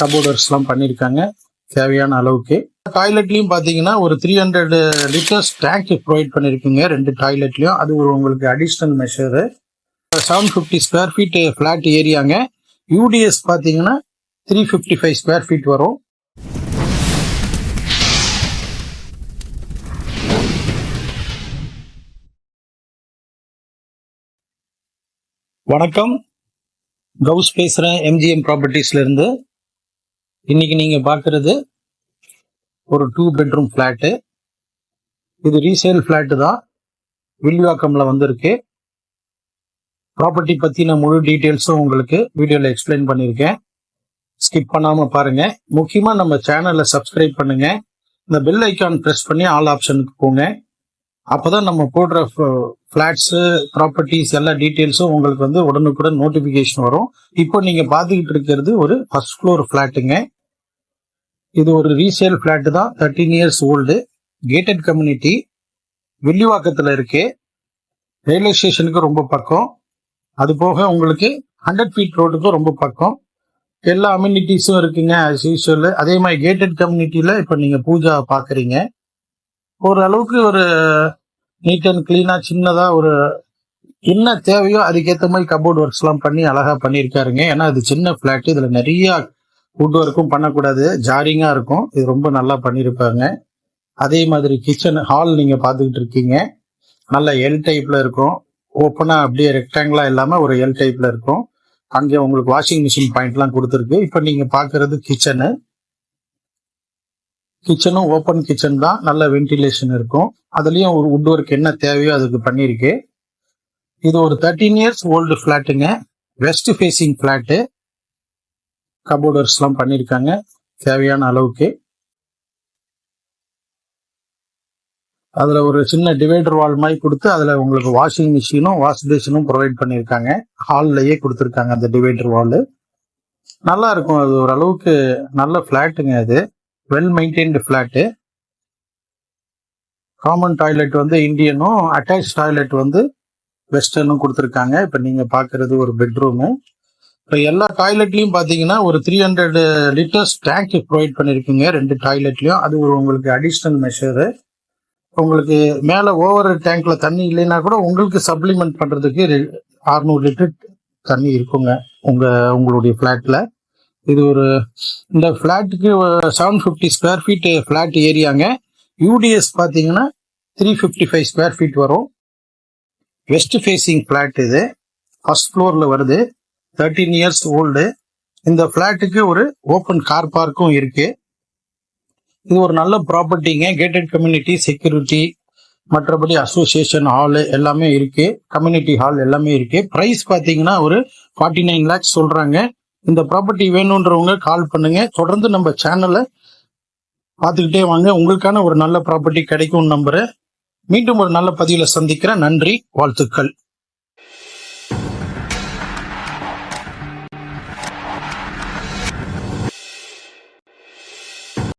கபோர்டர்ஸ்லாம் பண்ணியிருக்காங்க தேவையான அளவுக்கு. டாய்லெட்லையும் பார்த்தீங்கன்னா ஒரு three hundred litres tank provide பண்ணியிருக்குங்க ரெண்டு டாய்லெட்லையும். அது ஒரு உங்களுக்கு additional measure seven fifty square feet flat ஏரியாங்க. UDS பார்த்தீங்கன்னா three fifty five square feet வரும். வணக்கம். கவுஸ் பேசுகிறேன் எம்ஜிஎம் ப்ராப்பர்ட்டிஸ்லேருந்து இன்னைக்கு நீங்க பாக்குறது ஒரு டூ பெட்ரூம் ஃபிளாட்டு இது ரீசேல் ஃபிளாட்டு தான். வில்வாக்கம்ல வந்திருக்கு. ப்ராப்பர்ட்டி பத்தின முழு டீட்டெயில்ஸும் உங்களுக்கு வீடியோல எக்ஸ்பிளைன் பண்ணியிருக்கேன் ஸ்கிப் பண்ணாம பாருங்க. முக்கியமா நம்ம சேனலை சப்ஸ்கிரைப் பண்ணுங்க. இந்த பெல் ஐக்கான் ப்ரெஸ் பண்ணி ஆல் ஆப்ஷனுக்கு போங்க. அப்போதான் நம்ம போடுற ஃப்ளாட்ஸு ப்ராப்பர்ட்டிஸ் எல்லா டீட்டெயில்ஸும் உங்களுக்கு வந்து உடனுக்குடன் நோட்டிஃபிகேஷன் வரும். இப்போ நீங்கள் பார்த்துக்கிட்டு இருக்கிறது ஒரு ஃபர்ஸ்ட் ஃப்ளோர் ஃப்ளாட்டுங்க இது ஒரு ரீசேல் ஃபிளாட் தான் thirteen years old gated community வெள்ளிவாக்கத்தில் இருக்கு. ரயில்வே ஸ்டேஷனுக்கு ரொம்ப பக்கம். அது போக உங்களுக்கு ஹண்ட்ரட் ஃபீட் ரோடுக்கும் ரொம்ப பக்கம். எல்லா அம்யூனிட்டிஸும் இருக்குங்க as usual. அதே மாதிரி கேட்டட் கம்யூனிட்டியில் இப்போ நீங்கள் பூஜா பார்க்குறீங்க ஓரளவுக்கு ஒரு நீட் அண்ட் க்ளீனாக சின்னதாக ஒரு என்ன தேவையோ அதுக்கேற்ற மாதிரி கபோர்ட் ஒர்க்ஸ்லாம் பண்ணி அழகாக பண்ணியிருக்காருங்க. ஏன்னா அது சின்ன ஃப்ளாட் இதில் நிறையா வுட் ஒர்க்கும் பண்ணக்கூடாது. ஜாரிங்காக இருக்கும். இது ரொம்ப நல்லா பண்ணியிருப்பாங்க அதே மாதிரி கிச்சன் ஹால் நீங்கள் பார்த்துக்கிட்டு இருக்கீங்க. நல்ல எல் டைப்பில் இருக்கும். ஓப்பனாக அப்படியே ரெக்டாங்கிளாக இல்லாமல் ஒரு எல் டைப்பில் இருக்கும். அங்கே உங்களுக்கு வாஷிங் மிஷின் பாயிண்ட்லாம் கொடுத்துருக்கு. இப்போ நீங்கள் பார்க்குறது கிச்சனு கிச்சனும் ஓப்பன் கிச்சன் தான். நல்ல வென்டிலேஷன் இருக்கும். அதுலேயும் ஒரு வுட் ஒர்க் என்ன தேவையோ அதுக்கு பண்ணியிருக்கு. இது ஒரு தேர்ட்டீன் இயர்ஸ் ஓல்டு ஃப்ளாட்டுங்க வெஸ்ட் ஃபேஸிங் ஃப்ளாட்டு கபோர்டர்ஸ்லாம் பண்ணியிருக்காங்க தேவையான அளவுக்கு. அதில் ஒரு சின்ன டிவைடர் வால் மாதிரி கொடுத்து அதில் உங்களுக்கு வாஷிங் மிஷினும் வாஷ் பேஷனும் ப்ரொவைட் பண்ணியிருக்காங்க ஹால்லையே கொடுத்துருக்காங்க அந்த டிவைடர் வால். நல்லா இருக்கும். அது ஓரளவுக்கு நல்ல ஃப்ளாட்டுங்க அது. Well maintained flat common toilet வந்து இந்தியனும் அட்டாச் டாய்லெட் வந்து வெஸ்டர்னும் கொடுத்துருக்காங்க. இப்போ நீங்கள் பார்க்குறது ஒரு பெட்ரூமு இப்போ எல்லா டாய்லெட்லையும் பார்த்தீங்கன்னா ஒரு three hundred litres tank provide பண்ணிருக்கீங்க ரெண்டு டாய்லெட்லையும் அது ஒரு உங்களுக்கு அடிஷ்னல் மெஷரு உங்களுக்கு மேலே ஓவர் டேங்க்ல தண்ணி இல்லைன்னா கூட உங்களுக்கு சப்ளிமெண்ட் பண்ணுறதுக்கு அறுநூறு லிட்டர் தண்ணி இருக்குங்க உங்கள் உங்களுடைய ஃப்ளாட்டில் இது ஒரு இந்த ஃப்ளாட்டுக்கு seven fifty square feet flat ஏரியாங்க. UDS பார்த்தீங்கன்னா three fifty five square feet வரும். வெஸ்ட் ஃபேஸிங் ஃப்ளாட் இது. ஃபர்ஸ்ட் ஃப்ளோரில் வருது. தேர்ட்டீன் இயர்ஸ் ஓல்டு இந்த ஃப்ளாட்டுக்கு ஒரு ஓப்பன் கார் பார்க்கும் இருக்கு. இது ஒரு நல்ல ப்ராப்பர்ட்டிங்க கேட்டட் கம்யூனிட்டி செக்யூரிட்டி மற்றபடி அசோசியேஷன் ஹால் எல்லாமே இருக்கு. கம்யூனிட்டி ஹால் எல்லாமே இருக்கு. ப்ரைஸ் பார்த்தீங்கன்னா ஒரு ஃபார்ட்டி நைன் லேக்ஸ் சொல்றாங்க. இந்த ப்ராப்பர்ட்டி வேணுன்றவங்க கால் பண்ணுங்க. தொடர்ந்து நம்ம சேனலை பார்த்துக்கிட்டே வாங்க. உங்களுக்கான ஒரு நல்ல ப்ராப்பர்ட்டி கிடைக்கும் நம்புறேன். மீண்டும் ஒரு நல்ல பதிவில் சந்திக்கிறேன். நன்றி. வாழ்த்துக்கள்.